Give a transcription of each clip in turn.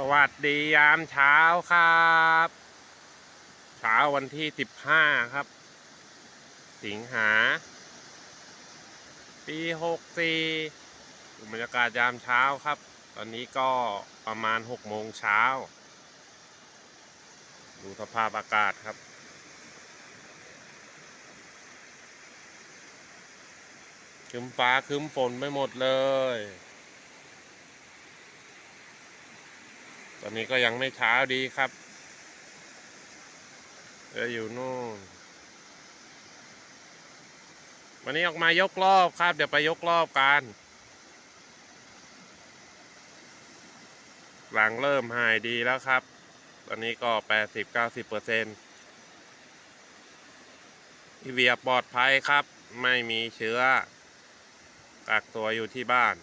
สวัสดียามเช้าครับ เช้าวันที่สิบห้าครับ สิงหา ปีหกสี่บรรยากาศยามเช้าครับ ตอนนี้ก็ประมาณหกโมงเช้า ดูสภาพอากาศครับครึ้มฟ้าครึ้มฝนไปหมดเลย อนนี้ก็ยังไม่เช้าดีครับเอออยู่นู่น วันนี้ออกมายกรอบครับ เดี๋ยวไปยกรอบกัน หลังเริ่มหายดีแล้วครับ ตอนนี้ก็แปดสิบเก้าสิบเปอร์เซ็นต์พี่เวียปลอดภัยครับ ไม่มีเชื้อ กักตัวอยู่ที่บ้าน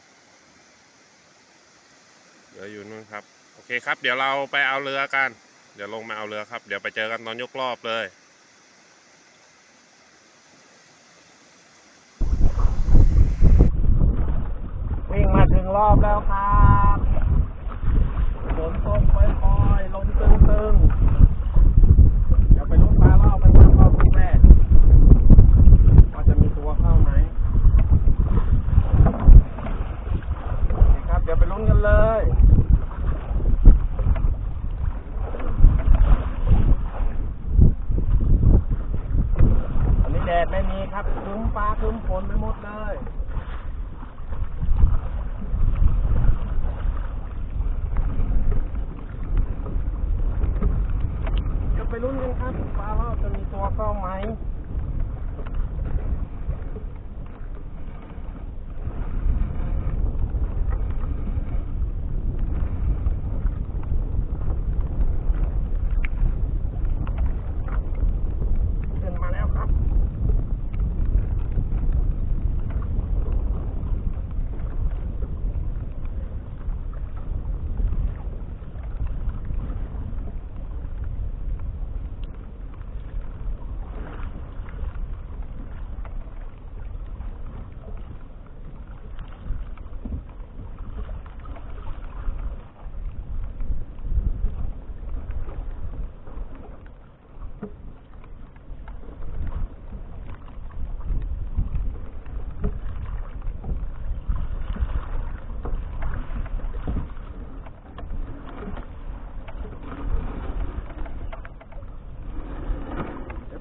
เหลืออยู่นู่นครับ โอเคครับ เดี๋ยวเราไปเอาเรือกัน เดี๋ยวลงมาเอาเรือครับ เดี๋ยวไปเจอกันตอนยกรอบเลยวิ่งมาถึงรอบแล้วครับฝนตกปล่อยๆลมตึงๆ เดี๋ยวไปลุ้นปลารอบกันครับรอบที่แรกว่าจะมีตัวเข้าไหมนี่ครับ เดี๋ยวไปลุ้นกันเลย อันนี้แดดไม่มีครับครึ้มฟ้าครึ้มฝนไปหมดเลย เดี๋ยวไปลุ้นกันครับปลารอบจะมี ตัวเขาไหม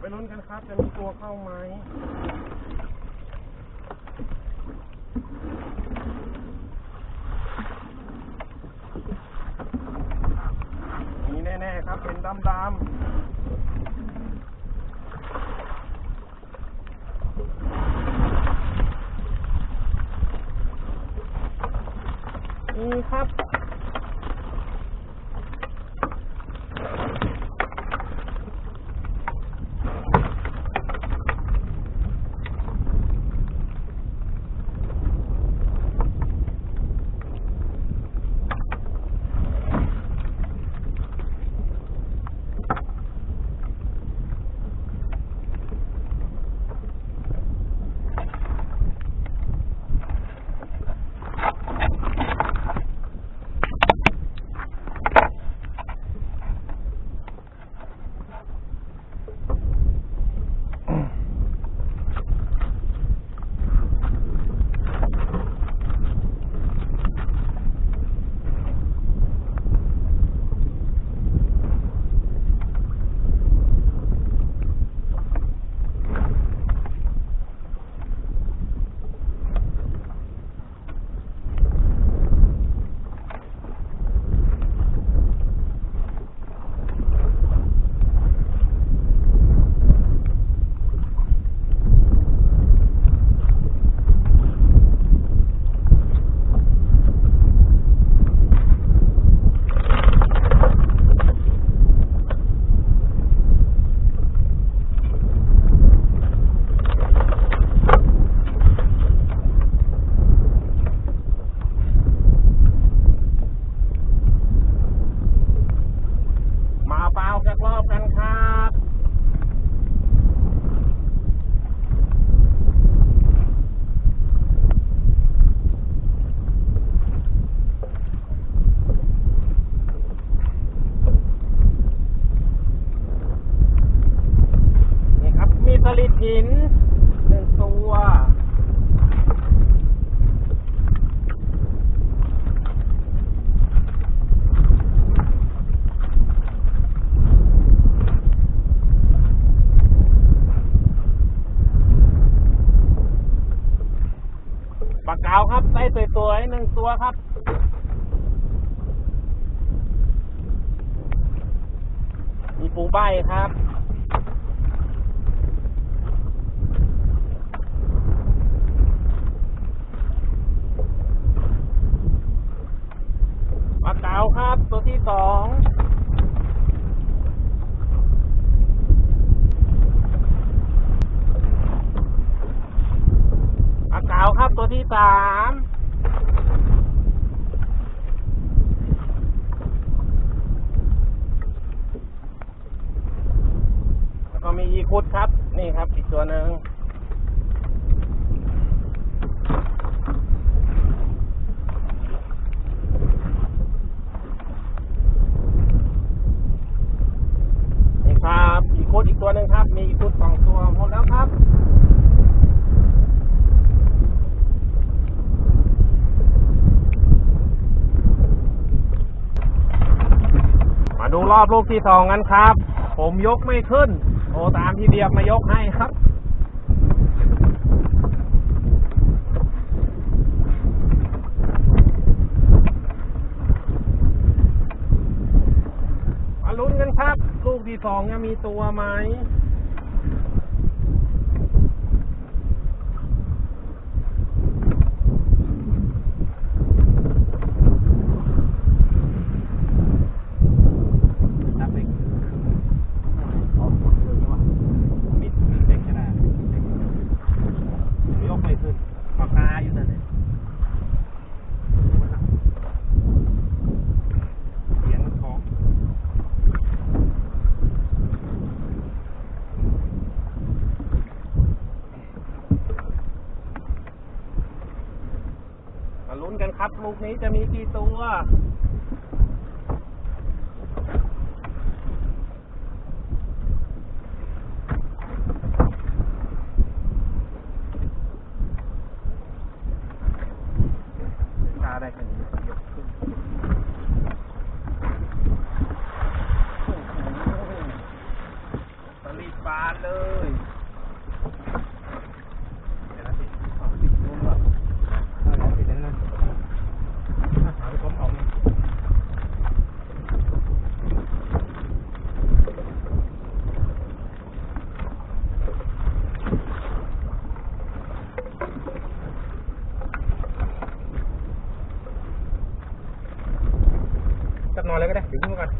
ไปลุ้นกันครับ จะมีตัวเข้าไหม คุดครับ นี่ครับ อีกตัวหนึ่งนี่ครับอีกคุดอีกตัวหนึ่งครับ มีอีกคุดสองตัวหมดแล้วครับมาดูรอบลูกที่สองกันครับ ผมยกไม่ขึ้น โอ้ตามที่เดียบมายกให้ครับมาลุ้นกันครับ ลูกที่สองจะมีตัวไหม นับเล็กอ๋อเรื่องนี้ว่ะมิดมิดเล็กขนาดเล็ก ยกไม่ขึ้น ปากกาอยู่นั่นเลยเสียงของ มา ลูกนี้จะมีกี่ตัว bukan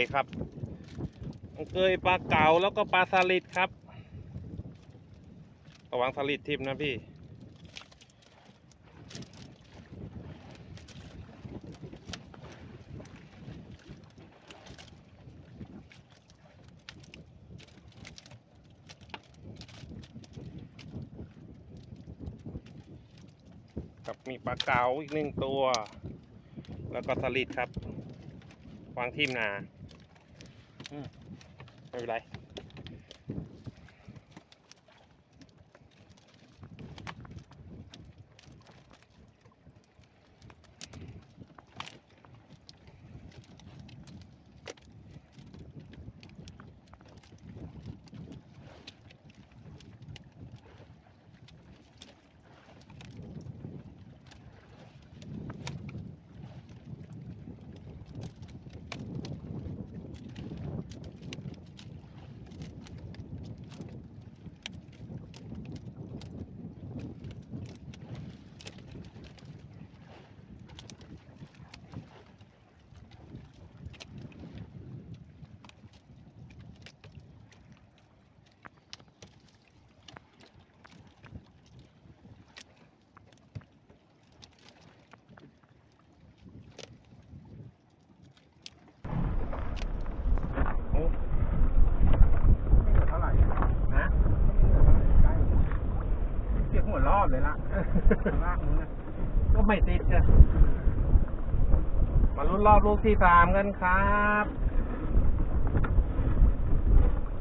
ยครับองเกยปลาเก๋าแล้วก็ปลาสลิดครับ ระวังสลิดทิ่มนะพี่ กับมีปลาเก๋าอีกหนึ่งตัว แล้วก็สลิดครับ วางทิมนา อืมไม่เป็นไร ไม่ติดจ้ะมาลุ้นรอบลูกที่สามกันครับ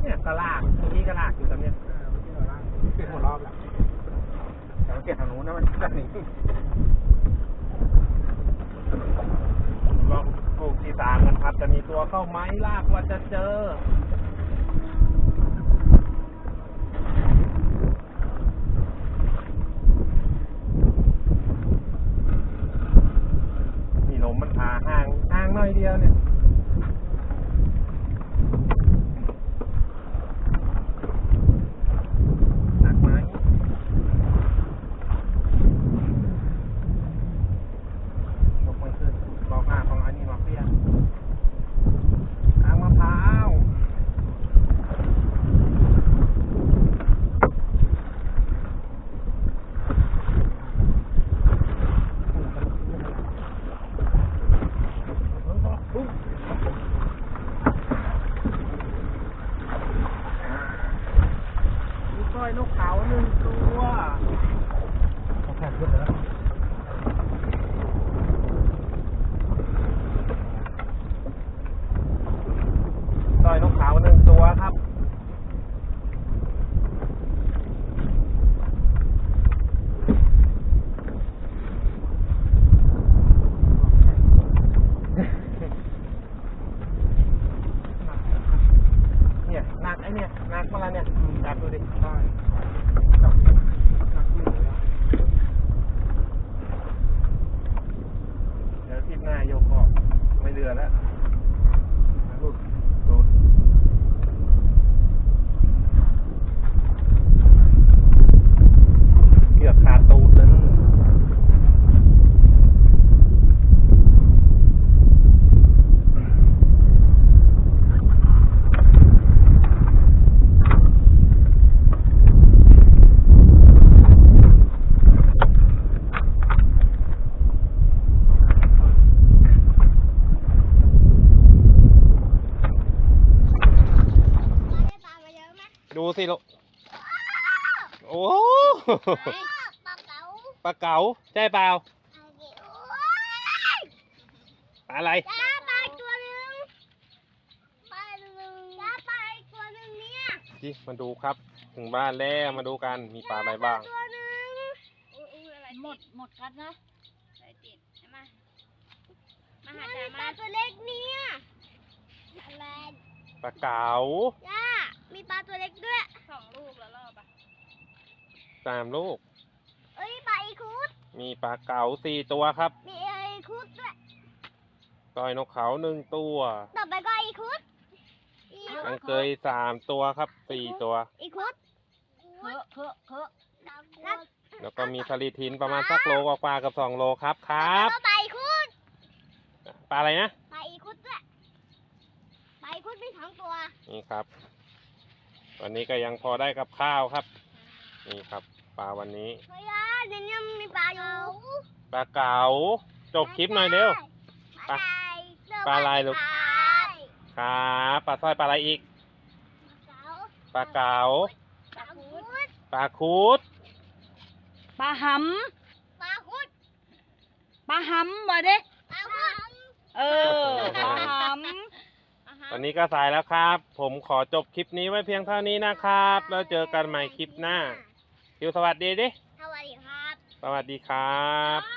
เนี่ยกระลากเมื่อกี้กระลากอยู่ตรงเนี้ยเออเมื่อกี้เราล่างเปลี่ยนหมดรอบแล้วแต่มันเปลี่ยนทางนู้นนะมันจากนี้ลองลูกที่สามกันครับ จะมีตัวเข้าไหมลากว่าจะเจอ ปลาเก๋าใช่เปล่าปลาอะไรที่มาดูครับ ถึงบ้านแล้วมาดูกันมีปลาอะไรบ้างหมดหมดกันนะใส่ติดใช่ไหมมาหามีจ๋าปมาลาตัวเล็กเนี่ยอะไรปลาเก๋าย่ามีปลาตัวเล็กด้วยสองลูกแล้วรอบอะ สามลูก เอ้ยปลาอีคุดมีปลาเก๋าสี่ตัวครับมีไอีคุดด้วยต้อยนกเขาหนึ่งตัว ต่อไปก็อีคุดอีอังเกยสามตัวครับสี่ตัว อีคุดเคอะเคอะเคอะครับแล้วก็มีผลิตทินประมาณสักโลกว่าๆกับสองโลครับครับ แล้วก็ปลาอีคุดปลาอะไรนะ ปลาอีคุดด้วยปลาอีคุดมีสองตัว นี่ครับ วันนี้ก็ยังพอได้กับข้าวครับ นี่ครับ ปลาวันนี้เฮ้ยย่าในนี้มีปลาอยู่ปลาเก๋าจบคลิปหน่อยเร็ว ปลาปลาอะไรลูกครับปลาสร้อยปลาอะไรอีก ปลาเก๋าปลาคุดปลาคูดปลาหปลาคุดำปลาหำมาเด้ปลาคุดเออปลาหวันนี้ก็สายแล้วครับ ผมขอจบคลิปนี้ไว้เพียงเท่านี้นะครับ แล้วเจอกันใหม่คลิปหน้า คิวสวัสดีดิ สวัสดีครับ สวัสดีครับ